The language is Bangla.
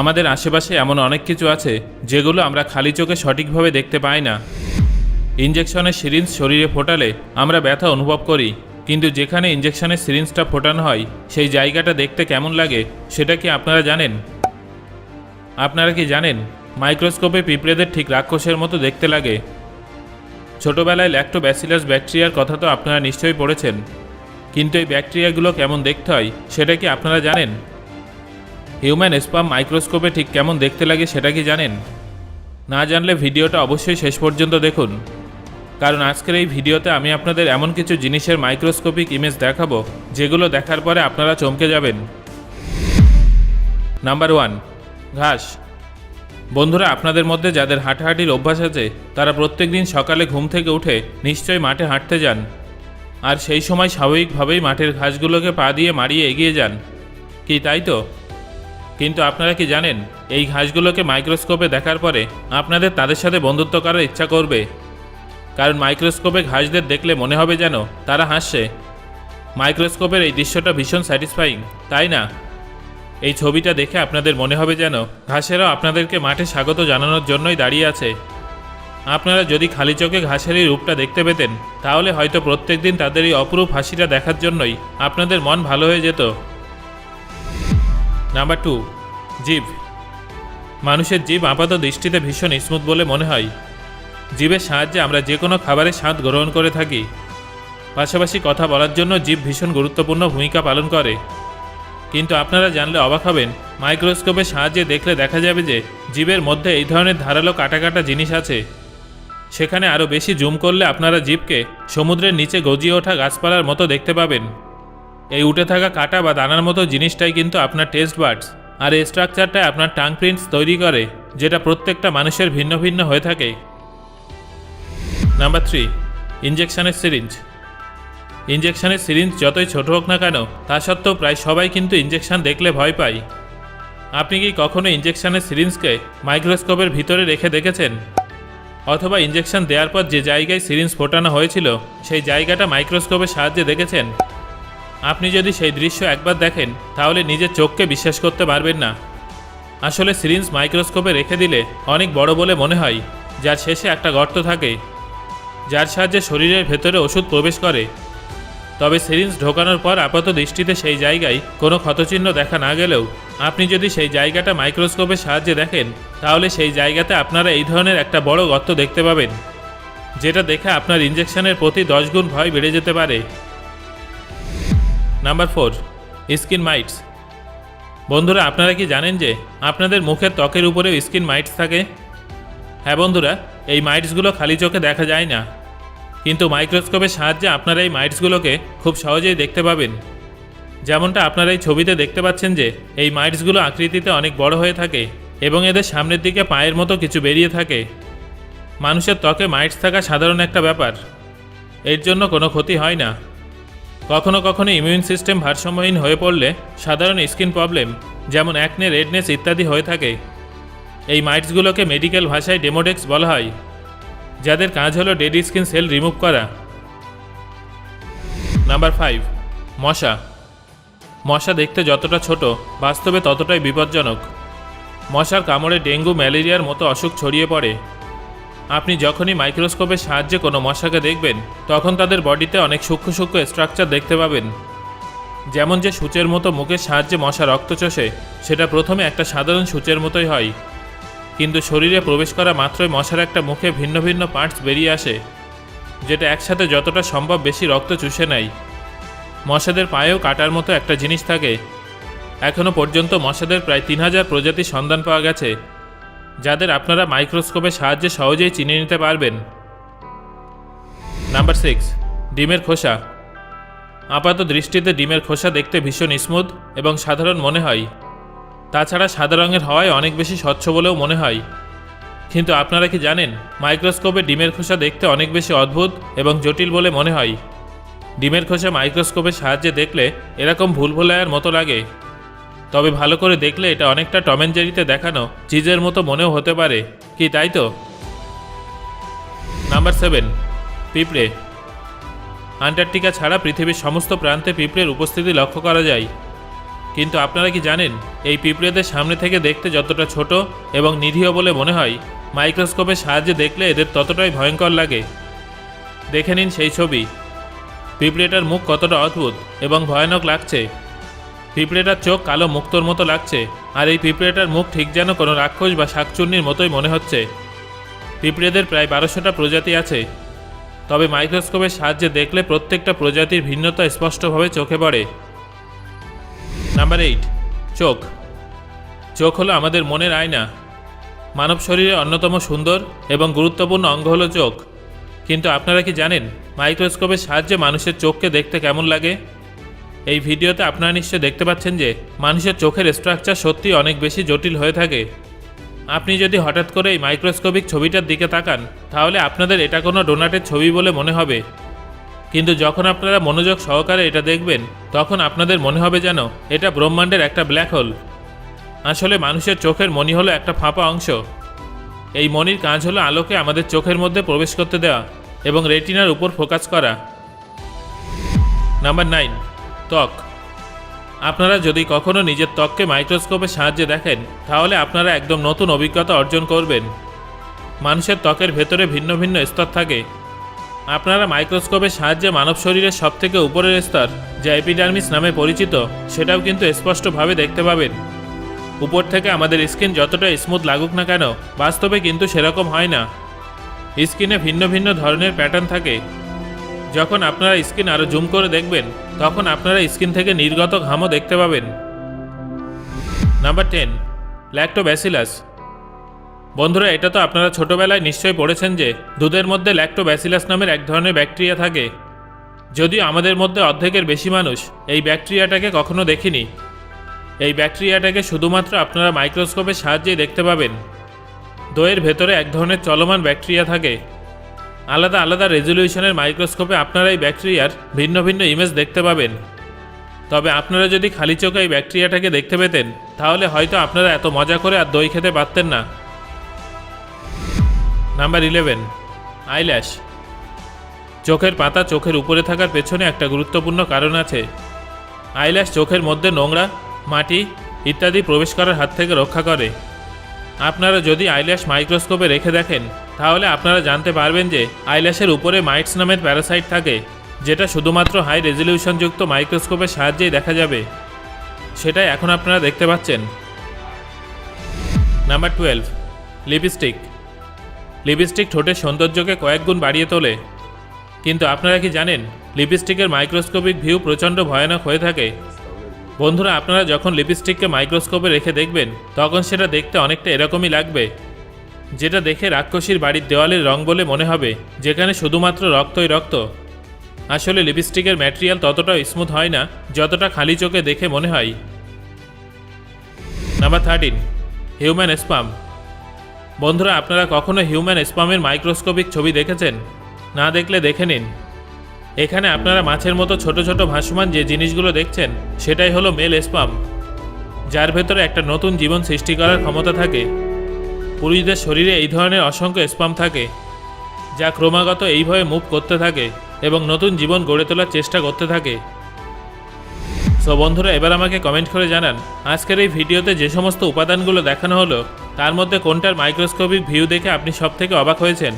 আমাদের আশেপাশে এমন অনেক কিছু আছে যেগুলো আমরা খালি চোখে সঠিকভাবে দেখতে পাই না। ইঞ্জেকশনের সিরিঞ্জ শরীরে ফোটালে আমরা ব্যথা অনুভব করি, কিন্তু যেখানে ইঞ্জেকশনের সিরিঞ্জটা ফোটানো হয়, সেই জায়গাটা দেখতে কেমন লাগে সেটা কি আপনারা জানেন? আপনারা কি জানেন, মাইক্রোস্কোপে পিঁপড়েদের ঠিক রাক্ষসের মতো দেখতে লাগে? ছোটবেলায় ল্যাক্টোব্যাসিলাস ব্যাকটেরিয়ার কথা তো আপনারা নিশ্চয়ই পড়েছেন, কিন্তু এই ব্যাকটেরিয়াগুলো কেমন দেখতে হয়, সেটা কি আপনারা জানেন? হিউম্যান স্পাম মাইক্রোস্কোপে ঠিক কেমন দেখতে লাগে সেটা কি জানেন? না জানলে ভিডিওটা অবশ্যই শেষ পর্যন্ত দেখুন। কারণ আজকের এই ভিডিওতে আমি আপনাদের এমন কিছু জিনিসের মাইক্রোস্কোপিক ইমেজ দেখাবো, যেগুলো দেখার পরে আপনারা চমকে যাবেন। নাম্বার ওয়ান, ঘাস। বন্ধুরা, আপনাদের মধ্যে যাদের হাঁটাহাঁটির অভ্যাস আছে, তারা প্রত্যেক দিন সকালে ঘুম থেকে উঠে নিশ্চয়ই মাঠে হাঁটতে যান। আর সেই সময় স্বাভাবিকভাবেই মাঠের ঘাসগুলোকে পা দিয়ে মারিয়ে এগিয়ে যান। কি, তাই তো? কিন্তু আপনারা কি জানেন, এই ঘাসগুলোকে মাইক্রোস্কোপে দেখার পরে আপনাদের তাদের সাথে বন্ধুত্ব করার ইচ্ছা করবে? কারণ মাইক্রোস্কোপে ঘাসদের দেখলে মনে হবে যেন তারা হাসছে। মাইক্রোস্কোপের এই দৃশ্যটা ভীষণ স্যাটিসফাইং, তাই না? এই ছবিটা দেখে আপনাদের মনে হবে যেন ঘাসেরাও আপনাদেরকে মাঠে স্বাগত জানানোর জন্যই দাঁড়িয়ে আছে। আপনারা যদি খালি চোখে ঘাসের এই রূপটা দেখতে পেতেন, তাহলে হয়তো প্রত্যেকদিন তাদের এই অপরূপ হাসিটা দেখার জন্যই আপনাদের মন ভালো হয়ে যেত। নাম্বার টু জীব। মানুষের জীব আপাত দৃষ্টিতে ভীষণ স্মুথ বলে মনে হয়। জীবের সাহায্যে আমরা যে কোনো খাবারের স্বাদ গ্রহণ করে থাকি। পাশাপাশি কথা বলার জন্য জীব ভীষণ গুরুত্বপূর্ণ ভূমিকা পালন করে। কিন্তু আপনারা জানলে অবাক হবেন, মাইক্রোস্কোপের সাহায্যে দেখলে দেখা যাবে যে জীবের মধ্যে এই ধরনের ধারালো কাটা কাটা জিনিস আছে। সেখানে আরও বেশি জুম করলে আপনারা জীবকে সমুদ্রের নিচে গজিয়ে ওঠা গাছপালার মতো দেখতে পাবেন। এই উঠে থাকা কাটা বা দানার মতো জিনিসটাই কিন্তু আপনার টেস্ট বার্ডস আর এই স্ট্রাকচারটাই আপনার টাং প্রিন্টস তৈরি করে, যেটা প্রত্যেকটা মানুষের ভিন্ন ভিন্ন হয়ে থাকে। নাম্বার থ্রি ইঞ্জেকশনের সিরিঞ্জ ইঞ্জেকশনের সিরিঞ্জ যতই ছোট হোক না কেন, তা সত্ত্বেও প্রায় সবাই কিন্তু ইঞ্জেকশন দেখলে ভয় পায়। আপনি কি কখনো ইঞ্জেকশনের সিরিঞ্জকে মাইক্রোস্কোপের ভিতরে রেখে দেখেছেন? অথবা ইঞ্জেকশন দেওয়ার পর যে জায়গায় সিরিঞ্জ ফোটানো হয়েছিল, সেই জায়গাটা মাইক্রোস্কোপের সাহায্যে দেখেছেন? আপনি যদি সেই দৃশ্য একবার দেখেন, তাহলে নিজের চোখকে বিশ্বাস করতে পারবেন না। আসলে সিরিঞ্জ মাইক্রোস্কোপে রেখে দিলে অনেক বড় বলে মনে হয়, যার শেষে একটা গর্ত থাকে, যার সাহায্যে শরীরের ভেতরে ওষুধ প্রবেশ করে। তবে সিরিঞ্জ ঢোকানোর পর আপাত দৃষ্টিতে সেই জায়গায় কোনো ক্ষতচিহ্ন দেখা না গেলেও, আপনি যদি সেই জায়গাটা মাইক্রোস্কোপের সাহায্যে দেখেন, তাহলে সেই জায়গাতে আপনারা এই ধরনের একটা বড় গর্ত দেখতে পাবেন, যেটা দেখে আপনার ইঞ্জেকশনের প্রতি দশ গুণ ভয় বেড়ে যেতে পারে। নাম্বার ফোর স্কিন মাইটস বন্ধুরা, আপনারা কি জানেন যে আপনাদের মুখের ত্বকের উপরেও স্কিন মাইটস থাকে? হ্যাঁ বন্ধুরা, এই মাইটসগুলো খালি চোখে দেখা যায় না। কিন্তু মাইক্রোস্কোপের সাহায্যে আপনারা এই মাইটসগুলোকে খুব সহজেই দেখতে পাবেন। যেমনটা আপনারা এই ছবিতে দেখতে পাচ্ছেন যে এই মাইটসগুলো আকৃতিতে অনেক বড় হয়ে থাকে এবং এদের সামনের দিকে পায়ের মতো কিছু বেরিয়ে থাকে। মানুষের ত্বকে মাইটস থাকা সাধারণ একটা ব্যাপার। এর জন্য কোনো ক্ষতি হয় না। কখনো কখনো ইমিউন সিস্টেম ভারসাম্যহীন হয়ে পড়লে সাধারণ স্কিন প্রবলেম যেমন অ্যাকনে রেডনেস ইত্যাদি হয়ে থাকে। এই মাইটসগুলোকে মেডিকেল ভাষায় ডেমোডেক্স বলা হয়, যাদের কাজ হলো ডেড স্কিন সেল রিমুভ করা। নাম্বার ফাইভ মশা। মশা দেখতে যতটা ছোট, বাস্তবে ততটাই বিপজ্জনক। মশার কামড়ে ডেঙ্গু, ম্যালেরিয়ার মতো অসুখ ছড়িয়ে পড়ে। আপনি যখনই মাইক্রোস্কোপের সাহায্যে কোনো মশাকে দেখবেন, তখন তাদের বডিতে অনেক সূক্ষ্ম সূক্ষ্ম স্ট্রাকচার দেখতে পাবেন। যেমন যে সূচের মতো মুখের সাহায্যে মশা রক্ত চষে, সেটা প্রথমে একটা সাধারণ সূচের মতোই হয়। কিন্তু শরীরে প্রবেশ করা মাত্রই মশার একটা মুখে ভিন্ন ভিন্ন পার্টস বেরিয়ে আসে, যেটা একসাথে যতটা সম্ভব বেশি রক্ত চুষে নেয়। মশাদের পায়েও কাটার মতো একটা জিনিস থাকে। এখনও পর্যন্ত মশাদের প্রায় তিন হাজার প্রজাতির সন্ধান পাওয়া গেছে। যাদের আপনারা মাইক্রোস্কোপের সাহায্যে সহজেই চিনে নিতে পারবেন। নাম্বার সিক্স, ডিমের খোসা। আপাত দৃষ্টিতে ডিমের খোসা দেখতে ভীষণ স্মুথ এবং সাধারণ মনে হয়। তাছাড়া সাদা রঙের হওয়ায় অনেক বেশি স্বচ্ছ বলেও মনে হয়। কিন্তু আপনারা কি জানেন, মাইক্রোস্কোপে ডিমের খোসা দেখতে অনেক বেশি অদ্ভুত এবং জটিল বলে মনে হয়। ডিমের খোসা মাইক্রোস্কোপের সাহায্যে দেখলে এরকম ভুল ভুলভুলায়ার মতো লাগে। তবে ভালো করে দেখলে এটা অনেকটা টম টমেন জেরিতে দেখানো চিজের মতো মনেও হতে পারে। কি, তাই তো? নাম্বার সেভেন, পিঁপড়ে। আন্টার্কটিকা ছাড়া পৃথিবীর সমস্ত প্রান্তে পিঁপড়ের উপস্থিতি লক্ষ্য করা যায়। কিন্তু আপনারা কি জানেন, এই পিঁপড়েদের সামনে থেকে দেখতে যতটা ছোট এবং নিরীহ বলে মনে হয়, মাইক্রোস্কোপের সাহায্যে দেখলে এদের ততটাই ভয়ঙ্কর লাগে। দেখে নিন সেই ছবি। পিঁপড়েটার মুখ কতটা অদ্ভুত এবং ভয়ানক লাগছে। পিঁপড়েটার চোখ কালো মুক্তোর মতো লাগছে, আর এই পিঁপড়েটার মুখ ঠিক যেন কোনো রাক্ষস বা শাকচুন্নির মতোই মনে হচ্ছে। পিঁপড়েদের প্রায় বারোশোটা প্রজাতি আছে। তবে মাইক্রোস্কোপের সাহায্যে দেখলে প্রত্যেকটা প্রজাতির ভিন্নতা স্পষ্টভাবে চোখে পড়ে। নাম্বার এইট, চোখ। চোখ হলো আমাদের মনের আয়না। মানব শরীরে অন্যতম সুন্দর এবং গুরুত্বপূর্ণ অঙ্গ হলো চোখ। কিন্তু আপনারা কি জানেন, মাইক্রোস্কোপের সাহায্যে মানুষের চোখকে দেখতে কেমন লাগে? এই ভিডিওতে আপনারা নিশ্চয় দেখতে পাচ্ছেন যে মানুষের চোখের স্ট্রাকচার সত্যি অনেক বেশি জটিল হয়ে থাকে। আপনি যদি হঠাৎ করে এই মাইক্রোস্কোপিক ছবিটার দিকে তাকান, তাহলে আপনাদের এটা কোনো ডোনাটের ছবি বলে মনে হবে। কিন্তু যখন আপনারা মনোযোগ সহকারে এটা দেখবেন, তখন আপনাদের মনে হবে যেন এটা ব্রহ্মাণ্ডের একটা ব্ল্যাক হোল আসলে মানুষের চোখের মনি হলো একটা ফাঁপা অংশ। এই মনির কাজ হলো আলোকে আমাদের চোখের মধ্যে প্রবেশ করতে দেওয়া এবং রেটিনার উপর ফোকাস করা। নাম্বার নাইন ত্বক। আপনারা যদি কখনো নিজের ত্বককে মাইক্রোস্কোপের সাহায্যে দেখেন, তাহলে আপনারা একদম নতুন অভিজ্ঞতা অর্জন করবেন। মানুষের ত্বকের ভেতরে ভিন্ন ভিন্ন স্তর থাকে। আপনারা মাইক্রোস্কোপের সাহায্যে মানব শরীরের সবথেকে উপরের স্তর, যা এপিডার্মিস নামে পরিচিত, সেটাও কিন্তু স্পষ্টভাবে দেখতে পাবেন। উপর থেকে আমাদের স্কিন যতটা স্মুথ লাগুক না কেন, বাস্তবে কিন্তু সেরকম হয় না। স্কিনে ভিন্ন ভিন্ন ধরনের প্যাটার্ন থাকে। যখন আপনারা স্কিন আরও জুম করে দেখবেন, তখন আপনারা স্কিন থেকে নির্গত ঘামও দেখতে পাবেন। নাম্বার টেন ল্যাক্টোব্যাসিলাস বন্ধুরা, এটা তো আপনারা ছোটবেলায় নিশ্চয়ই পড়েছেন যে, দুধের মধ্যে ল্যাক্টোব্যাসিলাস নামের এক ধরনের ব্যাকটেরিয়া থাকে। যদিও আমাদের মধ্যে অর্ধেকের বেশি মানুষ এই ব্যাকটেরিয়াটাকে কখনো দেখিনি। এই ব্যাকটেরিয়াটাকে শুধুমাত্র আপনারা মাইক্রোস্কোপের সাহায্যেই দেখতে পাবেন। দইয়ের ভেতরে এক ধরনের চলমান ব্যাকটেরিয়া থাকে। আলাদা আলাদা রেজলিউশনের মাইক্রোস্কোপে আপনারা এই ব্যাকটেরিয়ার ভিন্ন ভিন্ন ইমেজ দেখতে পাবেন। তবে আপনারা যদি খালি চোখে এই ব্যাকটেরিয়াটাকে দেখতে পেতেন, তাহলে হয়তো আপনারা এত মজা করে আর দই খেতে পারতেন না। নাম্বার ইলেভেন আইল্যাশ চোখের পাতা চোখের উপরে থাকার পেছনে একটা গুরুত্বপূর্ণ কারণ আছে। আইল্যাশ চোখের মধ্যে নোংরা, মাটি ইত্যাদি প্রবেশ করার হাত থেকে রক্ষা করে। আপনারা যদি আইল্যাশ মাইক্রোস্কোপে রেখে দেখেন তাহলে আপনারা জানতে পারবেন যে আইল্যাশের উপরে মাইটস নামের প্যারাসাইট থাকে, যেটা শুধুমাত্র হাই রেজলিউশনযুক্ত মাইক্রোস্কোপের সাহায্যেই দেখা যাবে। সেটাই এখন আপনারা দেখতে পাচ্ছেন। Number twelve, lipstick. লিপস্টিক ঠোঁটের সৌন্দর্যকে কয়েক গুণ বাড়িয়ে তোলে। কিন্তু আপনারা কি জানেন, লিপস্টিকের মাইক্রোস্কোপিক ভিউ প্রচণ্ড ভয়ানক হয়ে থাকে? বন্ধুরা, আপনারা যখন লিপস্টিককে মাইক্রোস্কোপে রেখে দেখবেন, তখন সেটা দেখতে অনেকটা এরকমই লাগবে। যেটা দেখে রাক্ষসীর বাড়ির দেওয়ালের রং বলে মনে হবে, যেখানে শুধুমাত্র রক্তই রক্ত। আসলে লিপস্টিকের ম্যাটেরিয়াল ততটা স্মুথ হয় না, যতটা খালি চোখে দেখে মনে হয়। নাম্বার থার্টিন হিউম্যান স্পাম বন্ধুরা, আপনারা কখনো হিউম্যান স্পামের মাইক্রোস্কোপিক ছবি দেখেছেন? না দেখলে দেখে নিন। এখানে আপনারা মাছের মতো ছোট ছোট ভাসমান যে জিনিসগুলো দেখছেন, সেটাই হলো মেল স্পাম যার ভেতরে একটা নতুন জীবন সৃষ্টি করার ক্ষমতা থাকে। পুরুষদের শরীরে এই ধরনের অসংখ্য স্পাম থাকে, যা ক্রমাগত এইভাবে মুভ করতে থাকে এবং নতুন জীবন গড়ে তোলার চেষ্টা করতে থাকে। সো বন্ধুরা, এবার আমাকে কমেন্ট করে জানান, আজকের এই ভিডিওতে যে সমস্ত উপাদানগুলো দেখানো হলো, তার মধ্যে কোনটার মাইক্রোস্কোপিক ভিউ দেখে আপনি সবথেকে অবাক হয়েছেন?